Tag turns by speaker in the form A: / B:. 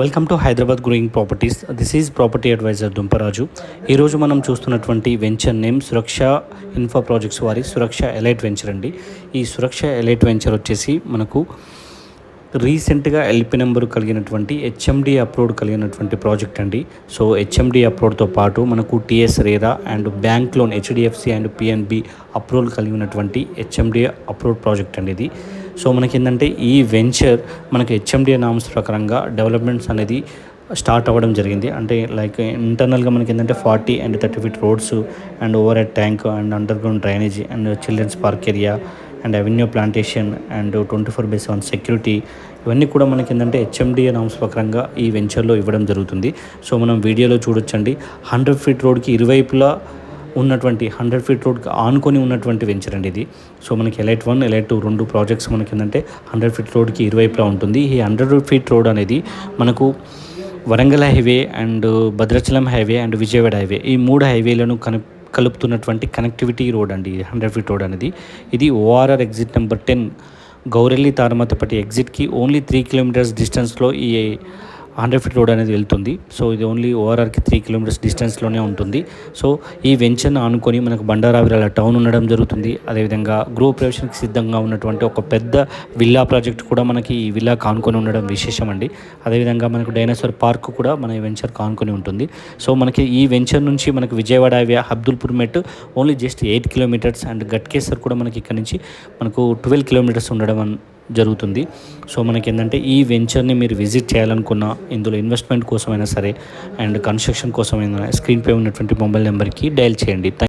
A: Welcome to Hyderabad growing properties this is property advisor Dumparaju ఈరోజు మనం చూస్తున్నటువంటి venture name Suraksha infra projects వారి Suraksha elite venture అండి. ఈ సురక్ష ఎలైట్ వెంచర్ వచ్చేసి మనకు రీసెంట్గా ఎల్పి నెంబర్ కలిగినటువంటి హెచ్ఎండి అప్లోడ్ కలిగినటువంటి ప్రాజెక్ట్ అండి. సో హెచ్ఎండి అప్లోడ్తో పాటు మనకు TS RERA and bank loan HDFC and PNB approval కలిగినటువంటి హెచ్ఎండి అప్లోడ్ ప్రాజెక్ట్ అండి ఇది. సో మనకి ఏంటంటే ఈ వెంచర్ మనకి హెచ్ఎండి నామ్స్ ప్రకారంగా డెవలప్మెంట్స్ అనేది స్టార్ట్ అవ్వడం జరిగింది. అంటే లైక్ ఇంటర్నల్గా మనకి ఏంటంటే forty and thirty feet roads and overhead tank and underground drainage and children's park area and avenue plantation and twenty four by seven security ఇవన్నీ కూడా మనకి ఏంటంటే హెచ్ఎండిఏ నామ్స్ ప్రకారంగా ఈ వెంచర్లో ఇవ్వడం జరుగుతుంది. సో మనం వీడియోలో చూడొచ్చండి. హండ్రెడ్ ఫీట్ రోడ్కి ఇరువైపులా ఉన్నటువంటి హండ్రెడ్ ఫీట్ రోడ్కి ఆనుకొని ఉన్నటువంటి వెంచర్ అండి ఇది. సో మనకి ఎలైట్ వన్ ఎలైట్ టూ రెండు ప్రాజెక్ట్స్ మనకి ఏంటంటే హండ్రెడ్ ఫీట్ రోడ్కి ఇరువైపులా ఉంటుంది. ఈ హండ్రెడ్ ఫీట్ రోడ్ అనేది మనకు Warangal highway and Bhadrachalam highway and Vijayawada highway ఈ మూడు హైవేలను కను కలుపుతున్నటువంటి కనెక్టివిటీ రోడ్ అండి హండ్రెడ్ ఫీట్ రోడ్ అనేది. ఇది ORR exit number ten Gowrelli Taramatipet ఎగ్జిట్కి only three kilometres డిస్టెన్స్లో ఈ హండ్రెడ్ ఫీట్ రోడ్ అనేది వెళ్తుంది. సో ఇది ఓన్లీ ఓఆర్ఆర్కి త్రీ కిలోమీటర్స్ డిస్టెన్స్లోనే ఉంటుంది. సో ఈ వెంచర్ను ఆనుకొని మనకు బండారావిరాల టౌన్ ఉండడం జరుగుతుంది. అదేవిధంగా గృహ ప్రవేశానికి సిద్ధంగా ఉన్నటువంటి ఒక పెద్ద విల్లా ప్రాజెక్ట్ కూడా మనకి ఈ విల్లా కానుకొని ఉండడం విశేషం అండి అదేవిధంగా మనకు డైనోసార్ పార్క్ కూడా మన ఈ వెంచర్ కానుకొని ఉంటుంది. సో మనకి ఈ వెంచర్ నుంచి మనకు విజయవాడ అవి Abdullapurmet only just eight kilometres and Ghatkesar కూడా మనకి ఇక్కడ నుంచి మనకు ట్వెల్వ్ కిలోమీటర్స్ ఉండడం జరుగుతుంది. సో మనకి ఏంటంటే ఈ వెంచర్ని మీరు విజిట్ చేయాలనుకున్న ఇందులో ఇన్వెస్ట్మెంట్ కోసమైనా సరే అండ్ కన్స్ట్రక్షన్ కోసమైనా స్క్రీన్పై ఉన్నటువంటి మొబైల్ నెంబర్కి డయల్ చేయండి.